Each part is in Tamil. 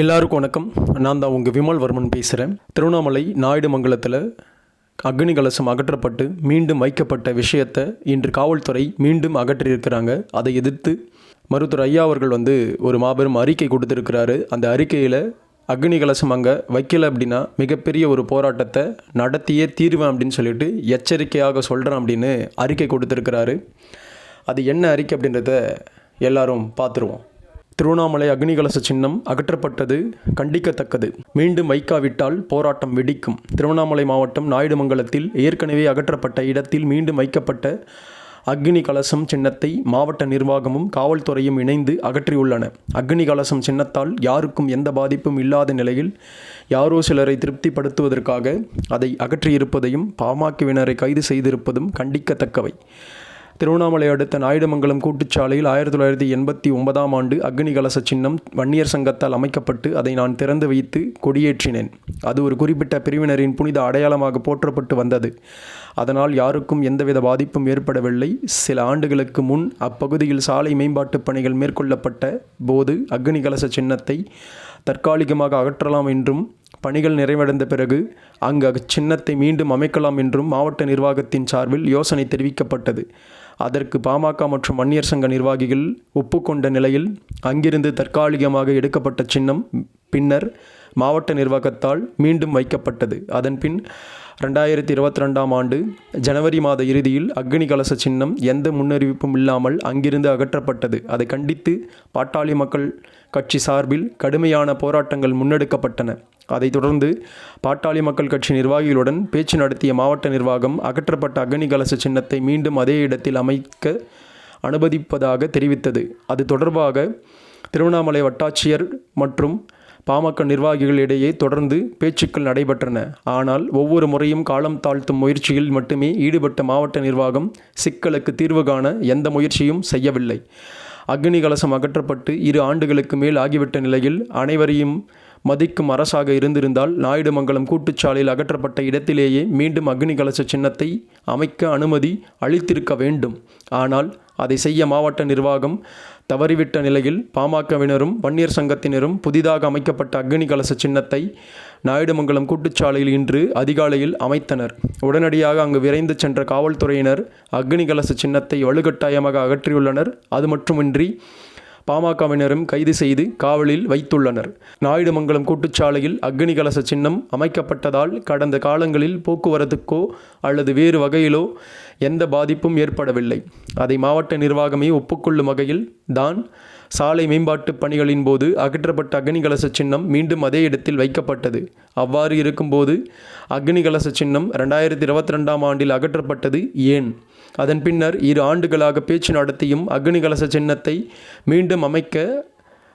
எல்லாருக்கும் வணக்கம். நான் தான் உங்கள் விமல்வர்மன் பேசுகிறேன் திருவண்ணாமலை நாயுடுமங்கலத்தில் அக்னி கலசம் அகற்றப்பட்டு மீண்டும் வைக்கப்பட்ட விஷயத்தை இன்று காவல்துறை மீண்டும் அகற்றியிருக்கிறாங்க. அதை எதிர்த்து மருத்துவர் ஐயா அவர்கள் வந்து ஒரு மாபெரும் அறிக்கை கொடுத்துருக்கிறாரு. அந்த அறிக்கையில் அக்னி கலசம் அங்கே வைக்கல அப்படின்னா மிகப்பெரிய ஒரு போராட்டத்தை நடத்தியே தீர்வேன் அப்படின்னு சொல்லிட்டு எச்சரிக்கையாக சொல்கிறேன் அப்படின்னு அறிக்கை கொடுத்துருக்கிறாரு. அது என்ன அறிக்கை அப்படின்றத எல்லாரும் பார்த்துருவோம். திருவண்ணாமலை அக்னிகலச சின்னம் அகற்றப்பட்டது கண்டிக்கத்தக்கது. மீண்டும் வைக்காவிட்டால் போராட்டம் வெடிக்கும். திருவண்ணாமலை மாவட்டம் நாயுடுமங்கலத்தில் ஏற்கனவே அகற்றப்பட்ட இடத்தில் மீண்டும் வைக்கப்பட்ட அக்னி கலசம் சின்னத்தை மாவட்ட நிர்வாகமும் காவல்துறையும் இணைந்து அகற்றியுள்ளன. அக்னி கலசம் சின்னத்தால் யாருக்கும் எந்த பாதிப்பும் இல்லாத நிலையில் யாரோ சிலரை திருப்திப்படுத்துவதற்காக அதை அகற்றியிருப்பதையும் பாமகவினரை கைது செய்திருப்பதும் கண்டிக்கத்தக்கவை. திருவண்ணாமலை அடுத்த நாயுடுமங்கலம் கூட்டுச்சாலையில் ஆயிரத்தி தொள்ளாயிரத்தி எண்பத்தி ஒன்பதாம் ஆண்டு அக்னி கலச சின்னம் வன்னியர் சங்கத்தால் அமைக்கப்பட்டு அதை நான் திறந்து வைத்து கொடியேற்றினேன். அது ஒரு குறிப்பிட்ட பிரிவினரின் புனித அடையாளமாக போற்றப்பட்டு வந்தது. அதனால் யாருக்கும் எந்தவித பாதிப்பும் ஏற்படவில்லை. சில ஆண்டுகளுக்கு முன் அப்பகுதியில் சாலை மேம்பாட்டுப் பணிகள் மேற்கொள்ளப்பட்ட போது அக்னி கலச சின்னத்தை தற்காலிகமாக அகற்றலாம் என்றும் பணிகள் நிறைவடைந்த பிறகு அங்கு அச்சின்னத்தை மீண்டும் அமைக்கலாம் என்றும் மாவட்ட நிர்வாகத்தின் சார்பில் யோசனை தெரிவிக்கப்பட்டது. அதற்கு பாமக மற்றும் வன்னியர் சங்க நிர்வாகிகள் ஒப்புக்கொண்ட நிலையில் அங்கிருந்து தற்காலிகமாக எடுக்கப்பட்ட சின்னம் பின்னர் மாவட்ட நிர்வாகத்தால் மீண்டும் வைக்கப்பட்டது. அதன்பின் ரெண்டாயிரத்தி இருபத்தி ரெண்டாம் ஆண்டு ஜனவரி மாத இறுதியில் அக்னி கலச சின்னம் எந்த முன்னறிவிப்பும் இல்லாமல் அங்கிருந்து அகற்றப்பட்டது. அதை கண்டித்து பாட்டாளி மக்கள் கட்சி சார்பில் கடுமையான போராட்டங்கள் முன்னெடுக்கப்பட்டன. அதைத் தொடர்ந்து பாட்டாளி மக்கள் கட்சி நிர்வாகிகளுடன் பேச்சு நடத்திய மாவட்ட நிர்வாகம் அகற்றப்பட்ட அக்னி கலச சின்னத்தை மீண்டும் அதே இடத்தில் அமைக்க அனுமதிப்பதாக தெரிவித்தது. அது தொடர்பாக திருவண்ணாமலை வட்டாட்சியர் மற்றும் பாமக நிர்வாகிகளிடையே தொடர்ந்து பேச்சுக்கள் நடைபெற்றன. ஆனால் ஒவ்வொரு முறையும் காலம் தாழ்த்தும் முயற்சியில் மட்டுமே ஈடுபட்ட மாவட்ட நிர்வாகம் சிக்கலுக்கு தீர்வு காண எந்த முயற்சியும் செய்யவில்லை. அக்னி கலசம் அகற்றப்பட்டு இரு ஆண்டுகளுக்கு மேல் ஆகிவிட்ட நிலையில் அனைவரையும் மதிக்கும் அரசாக இருந்திருந்தால் நாயுடுமங்கலம் கூட்டுச்சாலையில் அகற்றப்பட்ட இடத்திலேயே மீண்டும் அக்னி கலச சின்னத்தை அமைக்க அனுமதி அளித்திருக்க வேண்டும். ஆனால் அதை செய்ய மாவட்ட நிர்வாகம் தவறிவிட்ட நிலையில் பாமகவினரும் வன்னியர் சங்கத்தினரும் புதிதாக அமைக்கப்பட்ட அக்னி கலச சின்னத்தை நாயுடுமங்கலம் கூட்டுச்சாலையில் இன்று அதிகாலையில் அமைத்தனர். உடனடியாக அங்கு விரைந்து சென்ற காவல்துறையினர் அக்னி கலச சின்னத்தை வலுக்கட்டாயமாக அகற்றியுள்ளனர். அது மட்டுமின்றி பாமகவினரும் கைது செய்து காவலில் வைத்துள்ளனர். நாயுடுமங்கலம் கூட்டுச்சாலையில் அக்னி கலச சின்னம் அமைக்கப்பட்டதால் கடந்த காலங்களில் போக்குவரத்துக்கோ அல்லது வேறு வகையிலோ எந்த பாதிப்பும் ஏற்படவில்லை. அதை மாவட்ட நிர்வாகமே ஒப்புக்கொள்ளும் வகையில் தான் சாலை மேம்பாட்டு பணிகளின் போது அகற்றப்பட்ட அக்னி கலச சின்னம் மீண்டும் அதே இடத்தில் வைக்கப்பட்டது. அவ்வாறு இருக்கும்போது அக்னி கலச சின்னம் ரெண்டாயிரத்தி இருபத்தி ரெண்டாம் ஆண்டில் அகற்றப்பட்டது ஏன்? அதன் பின்னர் இரு ஆண்டுகளாக பேச்சு நடத்தியும் அக்னி கலச சின்னத்தை மீண்டும் அமைக்க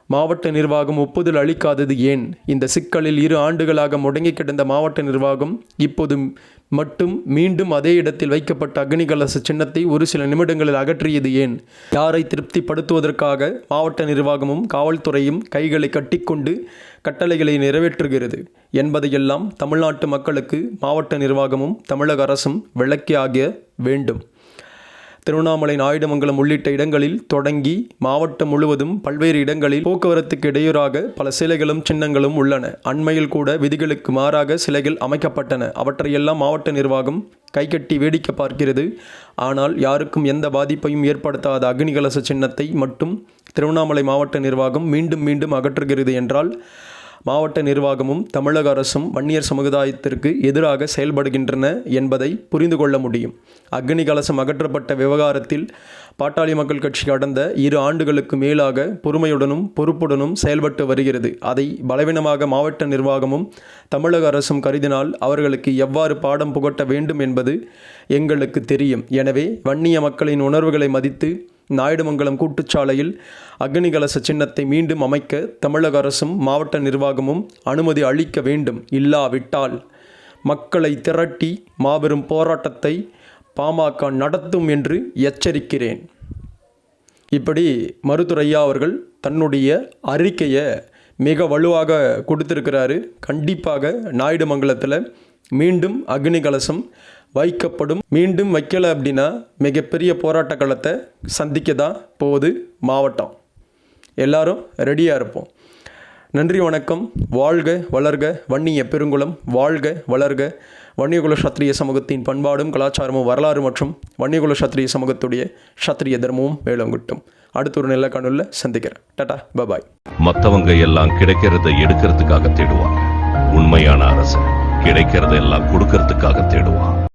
மாவட்ட நிர்வாகம் ஒப்புதல் அளிக்காதது ஏன்? இந்த சிக்கலில் இரு ஆண்டுகளாக முடங்கி கிடந்த மாவட்ட நிர்வாகம் இப்போது மட்டும் மீண்டும் அதே இடத்தில் வைக்கப்பட்ட அக்னி கலச சின்னத்தை ஒரு சில நிமிடங்களில் அகற்றியது ஏன்? யாரை திருப்திப்படுத்துவதற்காக மாவட்ட நிர்வாகமும் காவல்துறையும் கைகளை கட்டிக்கொண்டு கட்டளைகளை நிறைவேற்றுகிறது என்பதையெல்லாம் தமிழ்நாட்டு மக்களுக்கு மாவட்ட நிர்வாகமும் தமிழக அரசும் விளக்கியாக வேண்டும். திருவண்ணாமலை நாயுடுமங்கலம் உள்ளிட்ட இடங்களில் தொடங்கி மாவட்டம் முழுவதும் பல்வேறு இடங்களில் போக்குவரத்துக்கு இடையூறாக பல சிலைகளும் சின்னங்களும் உள்ளன. அண்மையில் கூட விதிகளுக்கு மாறாக சிலைகள் அமைக்கப்பட்டன. அவற்றையெல்லாம் மாவட்ட நிர்வாகம் கைகட்டி வேடிக்கை பார்க்கிறது. ஆனால் யாருக்கும் எந்த பாதிப்பையும் ஏற்படுத்தாத அக்னிகலச சின்னத்தை மட்டும் திருவண்ணாமலை மாவட்ட நிர்வாகம் மீண்டும் மீண்டும் அகற்றுகிறது என்றால் மாவட்ட நிர்வாகமும் தமிழக அரசும் வன்னியர் சமுதாயத்திற்கு எதிராக செயல்படுகின்றன என்பதை புரிந்து கொள்ள முடியும். அக்னி கலசம் அகற்றப்பட்ட விவகாரத்தில் பாட்டாளி மக்கள் கட்சி கடந்த இரு ஆண்டுகளுக்கு மேலாக பொறுமையுடனும் பொறுப்புடனும் செயல்பட்டு வருகிறது. அதை பலவீனமாக மாவட்ட நிர்வாகமும் தமிழக அரசும் கருதினால் அவர்களுக்கு எவ்வாறு பாடம் புகட்ட வேண்டும் என்பது எங்களுக்கு தெரியும். எனவே வன்னிய மக்களின் உணர்வுகளை மதித்து நாயுடுமங்கலம் கூட்டுச்சாலையில் அக்னிகலச சின்னத்தை மீண்டும் அமைக்க தமிழக அரசும் மாவட்ட நிர்வாகமும் அனுமதி அளிக்க வேண்டும். இல்லாவிட்டால் மக்களை திரட்டி மாபெரும் போராட்டத்தை பாமக நடத்தும் என்று எச்சரிக்கிறேன். இப்படி மருத்துரையா அவர்கள் தன்னுடைய அறிக்கையை மிக வலுவாக கொடுத்திருக்கிறாரு. கண்டிப்பாக நாயுடுமங்கலத்தில் மீண்டும் அக்னி கலசம் வைக்கப்படும். மீண்டும் வைக்கலை அப்படின்னா மிகப்பெரிய போராட்ட களத்தை சந்திக்க தான் போகுது மாவட்டம். எல்லாரும் ரெடியாக இருப்போம். நன்றி வணக்கம். வாழ்க வளர்க வன்னிய பெருங்குளம். வாழ்க வளர்க. வன்னியகுல சத்திரிய சமூகத்தின் பண்பாடும் கலாச்சாரமும் வரலாறு மற்றும் வன்னியகுல சத்திரிய சமூகத்துடைய சத்திரிய தர்மமும் கிட்டும் அடுத்த ஒரு நல்ல காணொலியில் சந்திக்கிறேன். டாடா பபாய் மற்றவங்க எல்லாம் கிடைக்கிறத எடுக்கிறதுக்காக தேடுவாங்க. உண்மையான அரசன். கிடைக்கிறத எல்லாம் கொடுக்கறதுக்காக தேடுவான்.